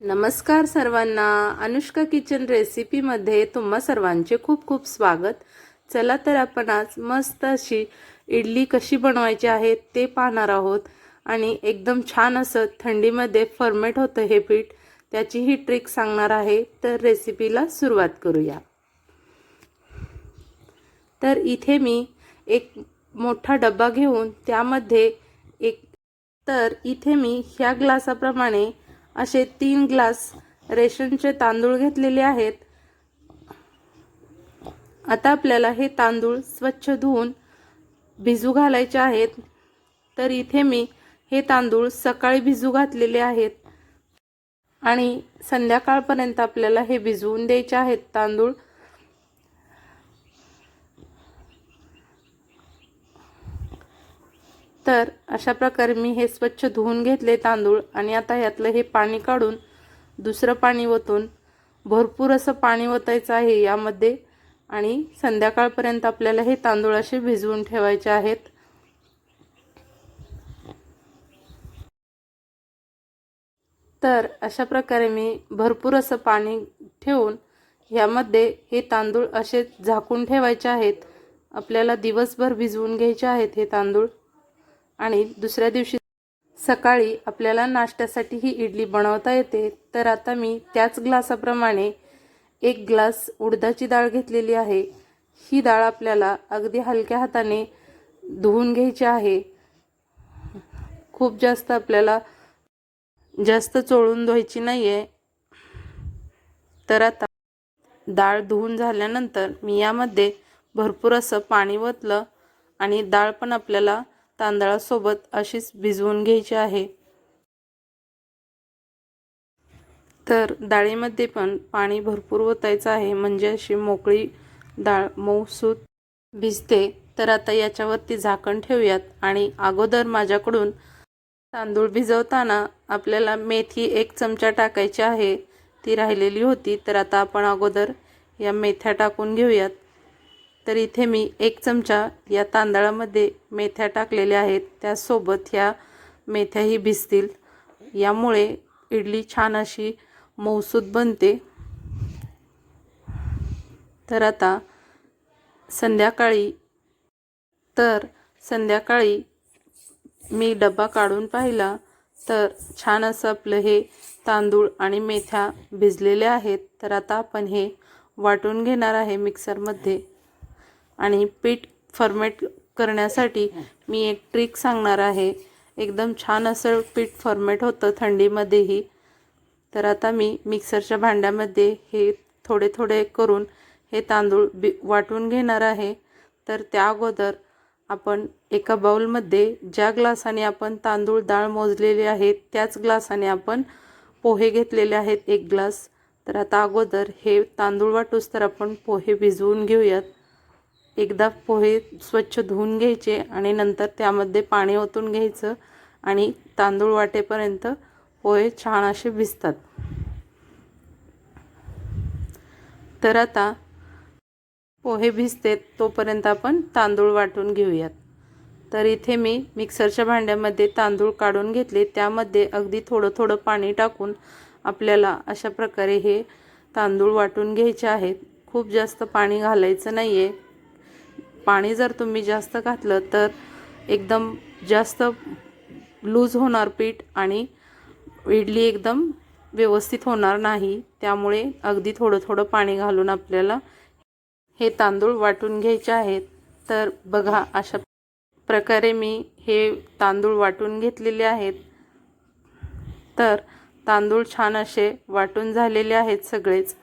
नमस्कार सर्वांना. अनुष्का किचन रेसिपीमध्ये तुम्हा सर्वांचे खूप खूप स्वागत. चला तर आपण आज मस्त अशी इडली कशी बनवायची आहे ते पाहणार आहोत. आणि एकदम छान असं थंडीमध्ये फर्मेट होतं हे पीठ. त्याची ही ट्रिक सांगणार आहे. तर रेसिपीला सुरुवात करूया. तर इथे मी एक मोठा डब्बा घेऊन त्यामध्ये एक तर इथे मी ह्या ग्लासाप्रमाणे असे तीन ग्लास रेशनचे तांदूळ घेतलेले आहेत. आता आपल्याला हे तांदूळ स्वच्छ धुवून भिजू घालायचे आहेत. तर इथे मी हे तांदूळ सकाळी भिजू घातलेले आहेत. आणि संध्याकाळपर्यंत आपल्याला हे भिजवून द्यायचे आहेत तांदूळ. तर अशा प्रकारे मी हे स्वच्छ धुवून घेतले तांदूळ आणि आता यातलं हे पाणी काढून दुसरं पाणी ओतून भरपूर असं पाणी ओतायचं आहे यामध्ये आणि संध्याकाळपर्यंत आपल्याला हे तांदूळ असे भिजवून ठेवायचे आहेत. तर अशा प्रकारे मी भरपूर असं पाणी ठेवून यामध्ये हे तांदूळ असे झाकून ठेवायचे आहेत. आपल्याला दिवसभर भिजवून घ्यायचे आहेत हे तांदूळ. आणि दुसऱ्या दिवशी सकाळी आपल्याला नाश्त्यासाठी ही इडली बनवता येते. तर आता मी त्याच ग्लासाप्रमाणे एक ग्लास उडदाची डाळ घेतलेली आहे. ही डाळ आपल्याला अगदी हलक्या हाताने धुवून घ्यायची आहे. खूप जास्त आपल्याला जास्त चोळून धुवायची नाही आहे तर आता डाळ धुवून झाल्यानंतर मी यामध्ये भरपूर असं पाणी ओतलं आणि डाळ पण आपल्याला तांदळासोबत अशीच भिजवून घ्यायची आहे. तर डाळीमध्ये पण पाणी भरपूर ओतायचं आहे म्हणजे अशी मोकळी डाळ मऊसूत भिजते. तर आता याच्यावरती झाकण ठेवूयात आणि अगोदर माझ्याकडून तांदूळ भिजवताना आपल्याला मेथी एक चमचा टाकायची आहे. ती राहिलेली होती तर आता आपण अगोदर या मेथ्या टाकून घेऊयात. तर इथे मी एक चमचा या तांदळामध्ये मेथ्या टाकलेल्या आहेत. त्यासोबत ह्या मेथ्याही भिजतील. यामुळे इडली छान अशी मऊसूद बनते. तर आता संध्याकाळी तर संध्याकाळी मी डबा काढून पाहिला तर छान असं आपलं हे तांदूळ आणि मेथ्या भिजलेल्या आहेत. तर आता आपण हे वाटून घेणार आहे मिक्सरमध्ये. आणि पीठ फर्मेट करण्यासाठी मी एक ट्रिक सांगणार आहे. एकदम छान असं पीठ फर्मेट होतं थंडीमध्येही. तर आता मी मिक्सरच्या भांड्यामध्ये हे थोडे थोडे करून हे तांदूळ बी वाटून घेणार आहे. तर त्या अगोदर आपण एका बाऊलमध्ये ज्या ग्लासाने आपण तांदूळ डाळ मोजलेले आहेत त्याच ग्लासाने आपण पोहे घेतलेले आहेत एक ग्लास. तर आता अगोदर हे तांदूळ वाटूस तर आपण पोहे भिजवून घेऊयात. एकदा पोहे स्वच्छ धुवून घ्यायचे आणि नंतर त्यामध्ये पाणी ओतून घ्यायचं आणि तांदूळ वाटेपर्यंत पोहे छान असे भिजतात. तर आता पोहे भिजते तोपर्यंत आपण तांदूळ वाटून घेऊयात. तर इथे मी मिक्सरच्या भांड्यामध्ये तांदूळ काढून घेतले. त्यामध्ये अगदी थोडं थोडं पाणी टाकून आपल्याला अशा प्रकारे हे तांदूळ वाटून घ्यायचे आहेत खूप जास्त पाणी घालायचं नाही आहे पाणी जर तुम्ही जास्त घातलं तर एकदम जास्त लूज होणार पीठ आणि इडली एकदम व्यवस्थित होणार नाही. त्यामुळे अगदी थोडं थोडं पाणी घालून आपल्याला हे तांदूळ वाटून घ्यायचे आहेत. तर बघा अशा प्रकारे मी हे तांदूळ वाटून घेतलेले आहेत. तर तांदूळ छान असे वाटून झालेले आहेत सगळेच.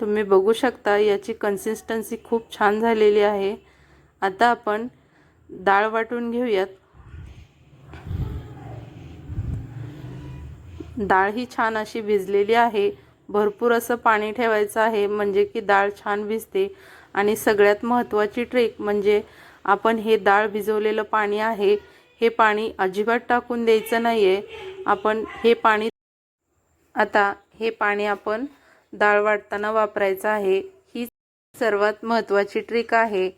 तुम्ही बघू शकता याची कन्सिस्टन्सी खूप छान झालेली आहे. आता आपण डाळ वाटून घेऊयात. डाळ ही छान अशी भिजलेली आहे. भरपूर असं पाणी ठेवायचं आहे म्हणजे की डाळ छान भिजते. आणि सगळ्यात महत्त्वाची ट्रिक म्हणजे आपण हे डाळ भिजवलेलं पाणी आहे हे पाणी अजिबात टाकून द्यायचं नाही आहे आपण हे पाणी आता हे पाणी आपण डाळ वाटताना वापरायचं आहे. ही सर्वात महत्त्वाची ट्रिक आहे.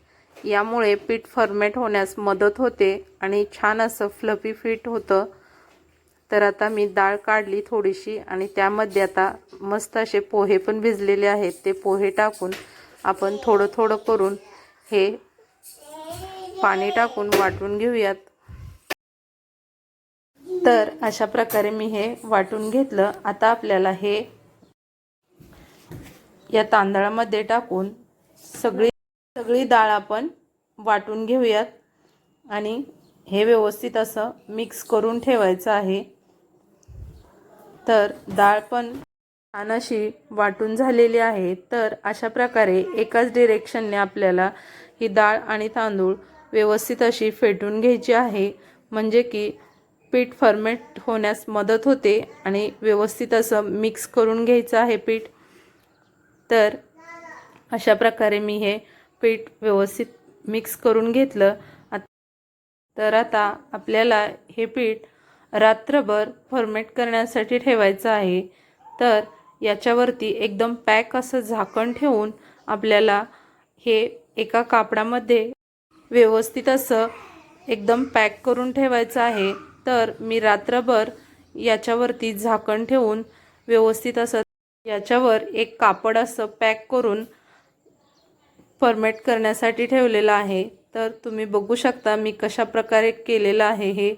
यामुळे पीठ फर्मेट होण्यास मदत होते आणि छान असं फ्लफी फिट होतं. तर आता मी डाळ काढली थोडीशी आणि त्यामध्ये आता मस्त असे पोहे पण भिजलेले आहेत. ते पोहे टाकून आपण थोडं थोडं करून हे पाणी टाकून वाटून घेऊयात. तर अशा प्रकारे मी हे वाटून घेतलं. आता आपल्याला हे या तांदळामध्ये टाकून सगळी सगळी डाळ आपण वाटून घेऊयात. आणि हे व्यवस्थित असं मिक्स करून ठेवायचं आहे. तर डाळ पण छान अशी वाटून झालेली आहे. तर अशा प्रकारे एकाच डिरेक्शनने आपल्याला ही डाळ आणि तांदूळ व्यवस्थित अशी फेटून घ्यायची आहे. म्हणजे की पीठ फर्मेट होण्यास मदत होते आणि व्यवस्थित असं मिक्स करून घ्यायचं आहे पीठ. तर अशा प्रकारे मी हे पीठ व्यवस्थित मिक्स करून घेतलं. तर आता आपल्याला हे पीठ रात्रभर फर्मेट करण्यासाठी ठेवायचं आहे. तर याच्यावरती एकदम पॅक असं झाकण ठेवून आपल्याला हे एका कापडामध्ये व्यवस्थित असं एकदम पॅक करून ठेवायचं आहे. तर मी रात्रभर याच्यावरती झाकण ठेवून व्यवस्थित असं याच्यावर एक कापड असं पॅक करून फर्मेट करण्यासाठी ठेवलेलं आहे. तर तुम्ही बघू शकता मी कशा प्रकारे केलेलं आहे हे.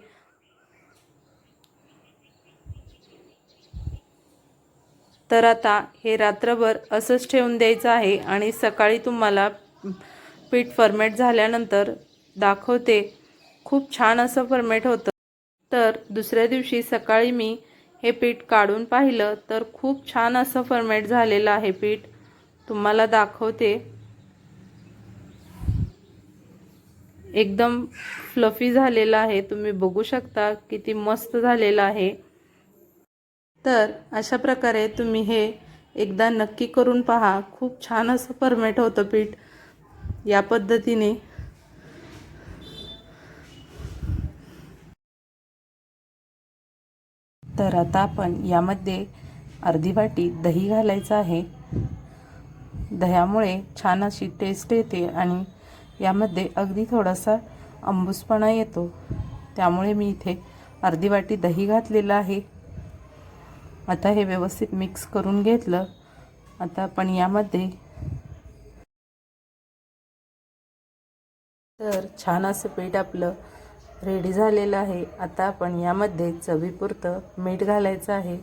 तर आता हे रात्रभर असंच ठेवून द्यायचं आहे आणि सकाळी तुम्हाला पीठ फर्मेट झाल्यानंतर दाखवते. खूप छान असं फर्मेट होतं. तर दुसऱ्या दिवशी सकाळी मी हे पीठ काढून पाहिलं तर खूप छान असं फर्मेट झालेलं आहे पीठ. तुम्हाला दाखवते. एकदम फ्लफी झालेलं आहे. तुम्ही बघू शकता किती मस्त झालेलं आहे. तर अशा प्रकारे तुम्ही हे एकदा नक्की करून पहा. खूप छान असं परमेट होतं पीठ. या पद्धतीने. तर आता आपण यामध्ये अर्धी वाटी दही घालायचं आहे. दह्यामुळे छान अशी टेस्ट येते आणि यामध्ये अगदी थोडासा आंबूसपणा येतो. त्यामुळे मी इथे अर्धी वाटी दही घातलेलं आहे. आता हे व्यवस्थित मिक्स करून घेतलं. आता आपण यामध्ये तर छान असं पीठ आपलं रेडी झालेलं आहे. आता आपण यामध्ये चवीपुरतं मीठ घालायचं आहे.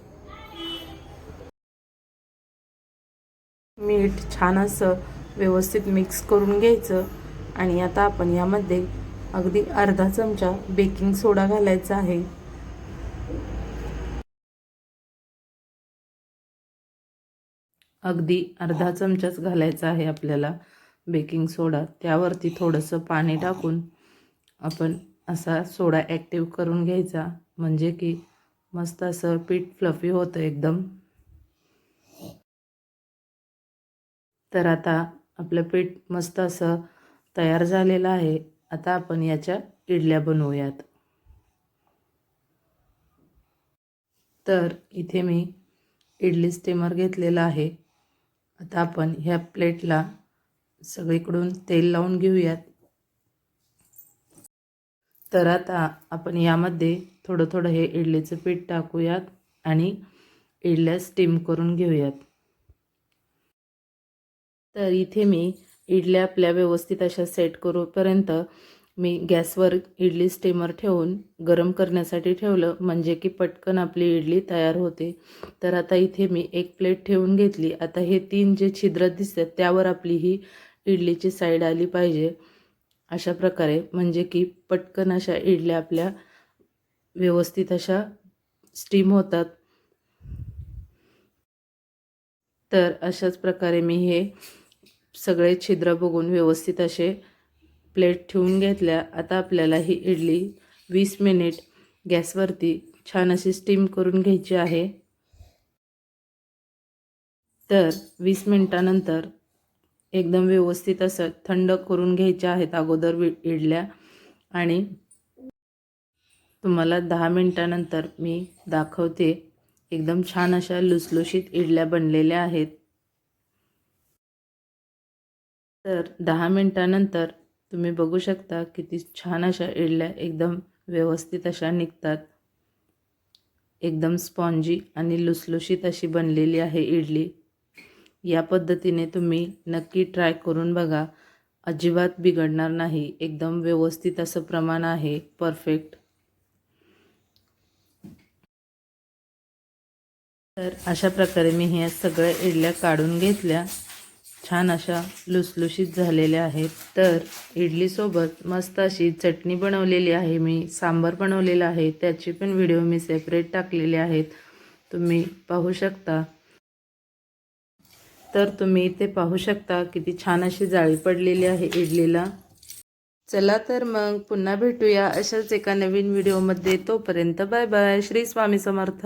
मीठ छान असं व्यवस्थित मिक्स करून घ्यायचं. आणि आता आपण यामध्ये अगदी अर्धा चमचा बेकिंग सोडा घालायचा आहे. अगदी अर्धा चमचाच घालायचा आहे आपल्याला बेकिंग सोडा. त्यावरती थोडंसं पाणी टाकून आपण असा सोडा ॲक्टिव्ह करून घ्यायचा. म्हणजे की मस्त असं पीठ फ्लफी होतं एकदम. तर आता आपलं पीठ मस्त असं तयार झालेला आहे. आता आपण याच्या इडल्या बनवूयात. तर इथे मी इडली स्टीमर घेतलेला आहे. आता आपण ह्या प्लेटला सगळीकडून तेल लावून घेऊयात. तर आता आपण यामध्ये थोडं थोडं हे इडलीचं पीठ टाकूयात आणि इडल्या स्टीम करून घेऊयात. तर इथे मी इडल्या आपल्या व्यवस्थित अशा सेट करूपर्यंत मी गॅसवर इडली स्टीमर ठेवून गरम करण्यासाठी ठेवलं. म्हणजे की पटकन आपली इडली तयार होते. तर आता इथे मी एक प्लेट ठेवून घेतली. आता हे तीन जे छिद्र दिसतात त्यावर आपली ही इडलीची साईड आली पाहिजे. अशा प्रकारे. म्हणजे की पटकन अशा इडल्या आपल्या व्यवस्थित अशा स्टीम होतात. तर अशाच प्रकारे मी हे सगळे छिद्र बघून व्यवस्थित असे प्लेट ठेवून घेतल्या. आता आपल्याला ही इडली वीस मिनिट गॅसवरती छान अशी स्टीम करून घ्यायची आहे. तर वीस मिनटानंतर एकदम व्यवस्थित असं थंड करून घ्यायच्या आहेत अगोदर वि इडल्या. आणि तुम्हाला दहा मिनटानंतर मी दाखवते. एकदम छान अशा लुसलुशीत इडल्या बनलेल्या आहेत. तर दहा मिनटानंतर तुम्ही बघू शकता किती छान अशा इडल्या एकदम व्यवस्थित अशा निघतात. एकदम स्पॉन्जी आणि लुसलुशीत अशी बनलेली आहे इडली. या पद्धतीने तुम्ही नक्की ट्राय करून बघा. अजिबात बिघडणार नाही. एकदम व्यवस्थित असं प्रमाण आहे. परफेक्ट. तर अशा प्रकारे मी ह्या सगळ्या इडल्या काढून घेतल्या. छान अशा लुसलुशीत झालेल्या आहेत. तर इडलीसोबत मस्त अशी चटणी बनवलेली आहे. मी सांबार बनवलेला आहे. त्याची पण व्हिडिओ मी सेपरेट टाकलेले आहेत. तुम्ही पाहू शकता. तर तुम्ही इथे पाहू शकता किती छान अशी जाळी पडलेली आहे इडलीला. चला तर मग पुन्हा भेटूया अशाच एका नवीन व्हिडिओमध्ये. तोपर्यंत बाय बाय. श्री स्वामी समर्थ.